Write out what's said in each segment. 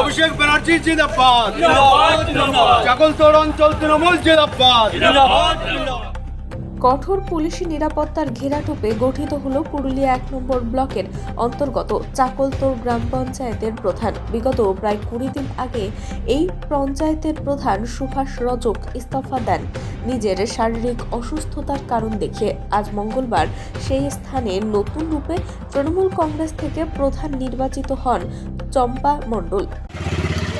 অভিষেক ব্যানার্জি জিন্দাবাদ। চাকলতোড় অঞ্চল তৃণমূল জিন্দাবাদ। কঠোর পুলিশি নিরাপত্তার ঘেরাটোপে গঠিত হলো পুরুলিয়া এক নম্বর ব্লকের অন্তর্গত চাকলতোর গ্রাম পঞ্চায়েতের প্রধান। বিগত প্রায় কুড়ি দিন আগে এই পঞ্চায়েতের প্রধান সুভাষ রজক ইস্তফা দেন। নিজের শারীরিক অসুস্থতার কারণ দেখে আজ মঙ্গলবার সেই স্থানে নতুন রূপে তৃণমূল কংগ্রেস থেকে প্রধান নির্বাচিত হন চম্পা মণ্ডল।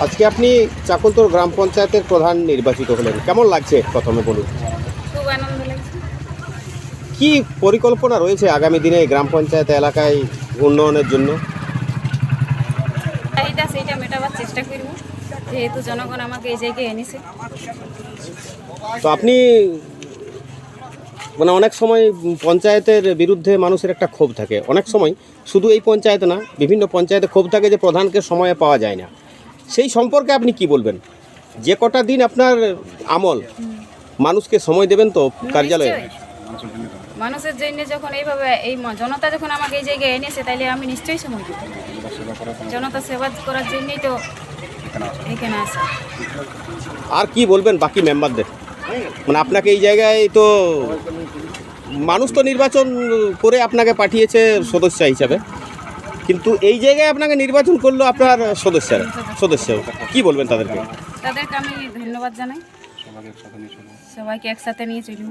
আজকে আপনি চাকলতোর গ্রাম পঞ্চায়েতের প্রধান নির্বাচিত হলেন। কেমন লাগছে প্রথমে বলুন? খুব আনন্দ লাগছে। কি পরিকল্পনা রয়েছে আগামী দিনে গ্রাম পঞ্চায়েত এলাকায় উন্নয়নের জন্য? চাহিদা সেইটা মেটাবার চেষ্টা করব। যেহেতু জনগণ আমাকে এই জায়গায় এনেছে। তো আপনি মানে অনেক সময় পঞ্চায়েতের বিরুদ্ধে মানুষের একটা ক্ষোভ থাকে। অনেক সময় শুধু এই পঞ্চায়েত না বিভিন্ন পঞ্চায়েতে ক্ষোভ থাকে যে প্রধানকে সময়ে পাওয়া যায় না। সেই সম্পর্কে আপনি কি বলবেন? যে কটা দিন আপনার আমল মানুষকে সময় দেবেন তো কার্যালয়ে। মানুষের জন্য যখন এইভাবে এই জনতা যখন আমাকে এই জায়গায় এনেছে তাইলে আমি নিশ্চয়ই সময় দেব। জনতা সেবা করার জন্যই তো এখানে আসে আর কি বলবেন বাকি মেম্বারদের মানে আপনাকে এই জায়গায় তো মানুষ তো নির্বাচন করে আপনাকে পাঠিয়েছে সদস্য হিসাবে। কিন্তু এই জায়গায় আপনাকে নির্বাচন করল আপনার সদস্যরা সদস্য কি বলবেন তাদেরকে? তাদেরকে আমি ধন্যবাদ জানাই। সবাইকে একসাথে নিয়ে চলব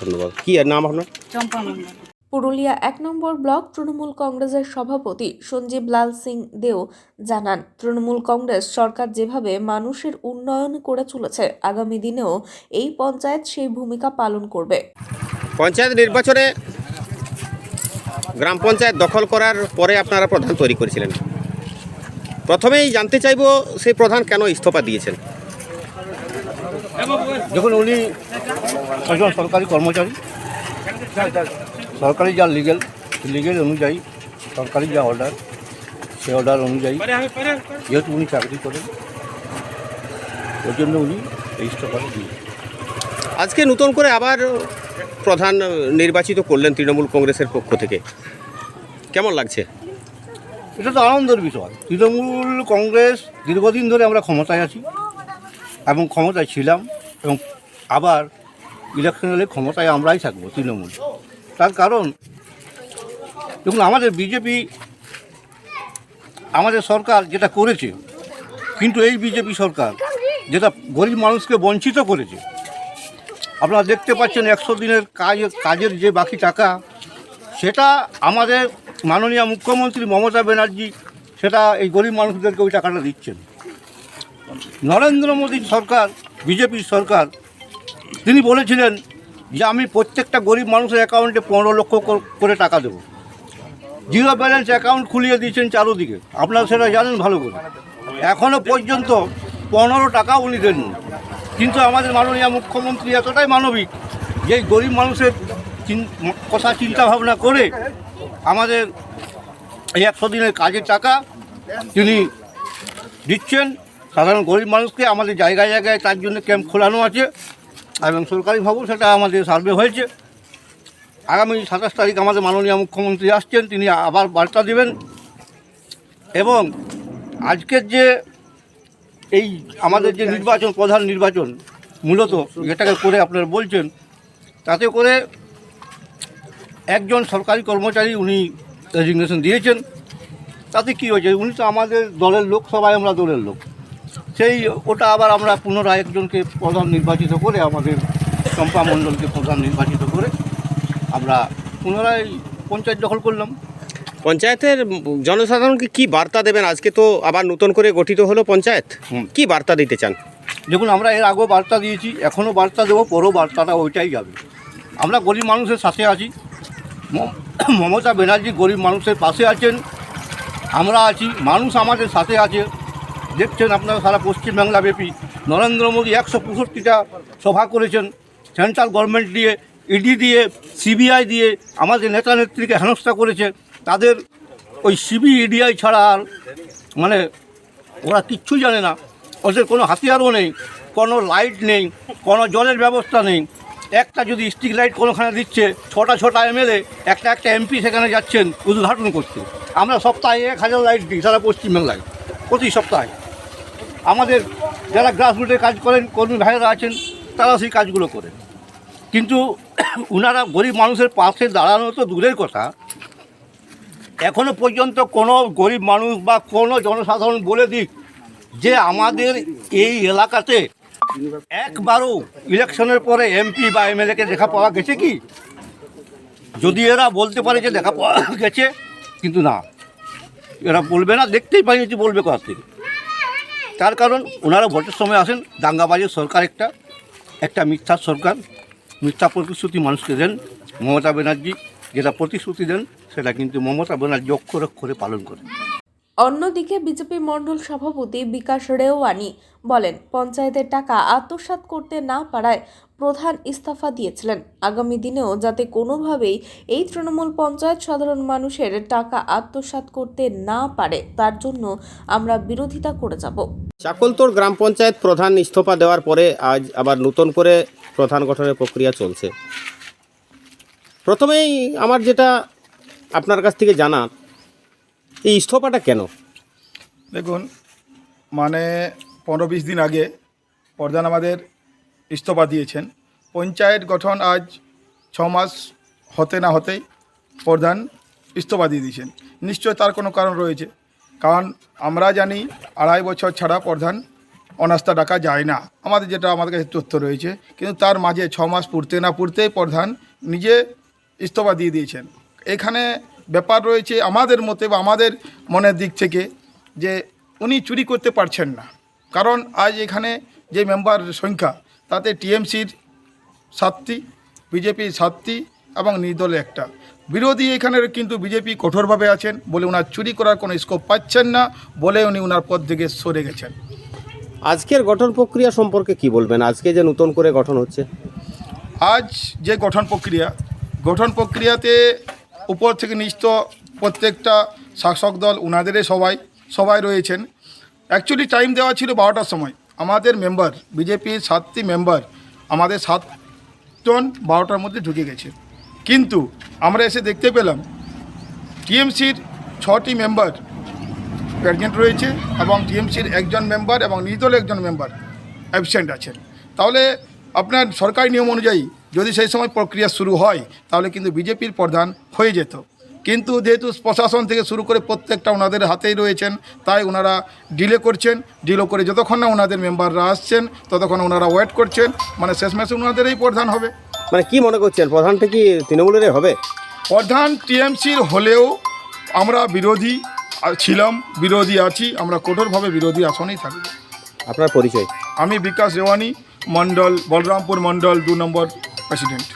ধন্যবাদ। কি আর নাম আপনার? চম্পা মন্ডল পুরুলিয়া এক নম্বর ব্লক তৃণমূল কংগ্রেসের সভাপতি সঞ্জীব লাল সিং দেও জানান তৃণমূল কংগ্রেস সরকার যেভাবে মানুষের উন্নয়ন করে চলেছে আগামী দিনেও এই পঞ্চায়েত সেই ভূমিকা পালন করবে। পঞ্চায়েত নির্বাচনে গ্রাম পঞ্চায়েত দখল করার পরে আপনারা প্রধান তৈরি করেছিলেন। প্রথমেই জানতে চাইব সেই প্রধান কেন ইস্তফা দিয়েছেন। দেখুন উনি একজন সরকারি কর্মচারী। সরকারি যা লিগেল লিগেল অনুযায়ী সরকারি যা অর্ডার সে অর্ডার অনুযায়ী যেহেতু উনি চাকরি করেন ওই জন্য উনি এই ইস্তফাটা দিয়ে। আজকে নতুন করে আবার প্রধান নির্বাচিত করলেন তৃণমূল কংগ্রেসের পক্ষ থেকে। কেমন লাগছে? এটা তো আনন্দের বিষয়। তৃণমূল কংগ্রেস দীর্ঘদিন ধরে আমরা ক্ষমতায় আছি এবং ক্ষমতায় ছিলাম এবং আবার ইলেকশন এলে ক্ষমতায় আমরাই থাকব তৃণমূল। তার কারণ, দেখুন, আমাদের বিজেপি, আমাদের সরকার যেটা করেছে, কিন্তু এই বিজেপি সরকার যেটা গরিব মানুষকে বঞ্চিত করেছে, আপনারা দেখতে পাচ্ছেন একশো দিনের কাজ, কাজের যে বাকি টাকা, সেটা আমাদের মাননীয় মুখ্যমন্ত্রী মমতা ব্যানার্জি, সেটা এই গরিব মানুষদেরকে ওই টাকাটা দিচ্ছেন। নরেন্দ্র মোদী সরকার, বিজেপির সরকার, তিনি বলেছিলেন যে আমি প্রত্যেকটা গরিব মানুষের অ্যাকাউন্টে পনেরো লক্ষ কর- টাকা দেবো। জিরো ব্যালেন্স অ্যাকাউন্ট খুলিয়ে দিয়েছেন চারোদিকে। আপনারা সেটা জানেন ভালো করে। এখনও পর্যন্ত পনেরো টাকা উনি দেননি। কিন্তু আমাদের মাননীয় মুখ্যমন্ত্রী এতটাই মানবিক যে গরিব মানুষের কথা চিন্তা ভাবনা করে আমাদের এই একশো দিনের কাজের টাকা তিনি দিচ্ছেন। সাধারণ গরিব মানুষকে আমাদের জায়গায় জায়গায় তার জন্য ক্যাম্প খোলানো আছে। এবং সরকারিভাবেও সেটা আমাদের সার্ভে হয়েছে। আগামী সাতাশ তারিখ আমাদের মাননীয় মুখ্যমন্ত্রী আসছেন, তিনি আবার বার্তা দেবেন। এবং আজকের যে এই আমাদের যে নির্বাচন, প্রধান নির্বাচন, মূলত যেটাকে করে আপনারা বলছেন, তাতে করে একজন সরকারি কর্মচারী উনি রেজিগনেশন দিয়েছেন। তাতে কী হয়েছে? উনি তো আমাদের দলের লোক, সবাই আমরা দলের লোক। সেই ওটা আবার আমরা পুনরায় একজনকে প্রধান নির্বাচিত করে আমাদের চম্পা মণ্ডলকে প্রধান নির্বাচিত করে আমরা পুনরায় পঞ্চায়েত দখল করলাম। পঞ্চায়েতের জনসাধারণকে কি বার্তা দেবেন? আজকে তো আবার নতুন করে গঠিত হলো পঞ্চায়েত। কি বার্তা দিতে চান? দেখুন আমরা এর আগেও বার্তা দিয়েছি এখনও বার্তা দেবো পরও বার্তাটা ওইটাই যাবে। আমরা গরিব মানুষের সাথে আছি। মমতা ব্যানার্জি গরিব মানুষের পাশে আছেন। আমরা আছি মানুষ আমাদের সাথে আছে। দেখছেন আপনারা সারা পশ্চিমবাংলা ব্যাপী। নরেন্দ্র মোদী একশো পঁয়ষট্টিটা সভা করেছেন, সেন্ট্রাল গভর্নমেন্ট দিয়ে, ইডি দিয়ে, সিবিআই দিয়ে, আমাদের নেতা নেত্রীকে হেনস্থা করেছে। তাদের ওই সিবি, ইডিআই ছাড়া আর মানে ওরা কিচ্ছুই জানে না। ওদের কোনো হাতিয়ারও নেই, কোনো লাইট নেই, কোনো জলের ব্যবস্থা নেই। একটা যদি স্ট্রিট লাইট কোনোখানে দিচ্ছে, ছটা ছটা এমএলএ, একটা একটা এমপি সেখানে যাচ্ছেন, উদ্ঘাটন করতে। আমরা সপ্তাহে এক হাজার লাইট দিই সারা পশ্চিমবাংলায়, প্রতি সপ্তাহে। আমাদের যারা গ্রাসরুটে কাজ করেন, কর্মী ভাইয়েরা আছেন, তারা সেই কাজগুলো করেন। কিন্তু ওনারা গরিব মানুষের পাশে দাঁড়ানো তো দূরের কথা। এখনও পর্যন্ত কোনো গরিব মানুষ বা কোনো জনসাধারণ বলে দিক যে আমাদের এই এলাকাতে একবারও ইলেকশনের পরে এমপি বা এমএলএকে দেখা পাওয়া গেছে কি? যদি এরা বলতে পারে যে দেখা পাওয়া গেছে, কিন্তু না। এরা বলবে না, দেখতেই পাইনি বলবে কোথা থেকে। তার কারণ ওনারা ভোটের সময় আসেন দাঙ্গাবাজের সরকার একটা একটা মিথ্যা সরকার, মিথ্যা প্রতিশ্রুতি মানুষকে দেন, মমতা ব্যানার্জি যেটা প্রতিশ্রুতি দেন, সেটা কিন্তু মমতা ব্যানার্জি অক্ষর অক্ষরে পালন করে অন্যদিকে বিজেপি মণ্ডল সভাপতি বিকাশ রেওয়ানি বলেন, পঞ্চায়েতের টাকা আত্মসাৎ করতে না পারায় প্রধান ইস্তফা দিয়েছিলেন। আগামী দিনেও যাতে কোনোভাবেই এই তৃণমূল পঞ্চায়েত সাধারণ মানুষের টাকা আত্মসাৎ করতে না পারে, তার জন্য আমরা বিরোধিতা করে যাব। চাকলতোড় গ্রাম পঞ্চায়েত প্রধান ইস্তফা দেওয়ার পরে আজ আবার নতুন করে প্রধান গঠনের প্রক্রিয়া চলছে। প্রথমেই আমার যেটা আপনার কাছ থেকে জানা, এই ইস্তফাটা কেন? দেখুন মানে পনেরো বিশ দিন আগে প্রধান আমাদের ইস্তফা দিয়েছেন। পঞ্চায়েত গঠন আজ ছ মাস হতে না হতেই প্রধান ইস্তফা দিয়ে দিয়েছেন। নিশ্চয় তার কোনো কারণ রয়েছে। কারণ আমরা জানি আড়াই বছর ছাড়া প্রধান অনাস্থা ডাকা যায় না। আমাদের যেটা আমাদের কাছে তথ্য রয়েছে, কিন্তু তার মাঝে ছ মাস পুরতে না পুরতেই প্রধান নিজে ইস্তফা দিয়ে দিয়েছেন। এখানে ব্যাপার রয়েছে আমাদের মতে বা আমাদের মনের দিক থেকে যে উনি চুরি করতে পারছেন না। কারণ আজ এখানে যে মেম্বার সংখ্যা, তাতে টিএমসির সাতটি, বিজেপির সাতটি এবং নির্দলে একটা। বিরোধী এখানের কিন্তু বিজেপি কঠোরভাবে আছেন বলে ওনার চুরি করার কোনো স্কোপ পাচ্ছেন না বলে উনি ওনার পদ থেকে সরে গেছেন। আজকের গঠন প্রক্রিয়া সম্পর্কে কি বলবেন? আজকে যে নতুন করে গঠন হচ্ছে। আজ যে গঠন প্রক্রিয়া গঠন প্রক্রিয়াতে উপর থেকে নিচ প্রত্যেকটা শাসক দল উনাদেরই সবাই সবাই রয়েছেন। অ্যাকচুয়ালি টাইম দেওয়া ছিল বারোটার সময়। আমাদের মেম্বার বিজেপির সাতটি মেম্বার আমাদের সাতজন বারোটার মধ্যে ঢুকে গেছে। কিন্তু আমরা এসে দেখতে পেলাম টিএমসির ছটি মেম্বার প্রেগনেন্ট রয়েছে এবং টিএমসির একজন মেম্বার এবং নির্দলের একজন মেম্বার অ্যাবসেন্ট আছেন। তাহলে আপনার সরকারি নিয়ম অনুযায়ী যদি সেই সময় প্রক্রিয়া শুরু হয়, তাহলে কিন্তু বিজেপির প্রধান হয়ে যেত। কিন্তু যেহেতু প্রশাসন থেকে শুরু করে প্রত্যেকটা ওনাদের হাতেই রয়েছেন, তাই ওনারা ডিলে করছেন। ডিলে করে যতক্ষণ না ওনাদের মেম্বাররা আসছেন, ততক্ষণ ওনারা ওয়েট করছেন। মানে শেষমেশে ওনাদেরই প্রধান হবে। মানে কি মনে করছেন? প্রধানটা কি তৃণমূলেরই হবে? প্রধান টিএমসির হলেও আমরা বিরোধী ছিলাম বিরোধী আছি আমরা কঠোরভাবে বিরোধী আসনেই থাকি। আপনার পরিচয়? আমি বিকাশ রেওয়ানি মণ্ডল বলরামপুর মণ্ডল দু নম্বর প্রেসিডেন্ট।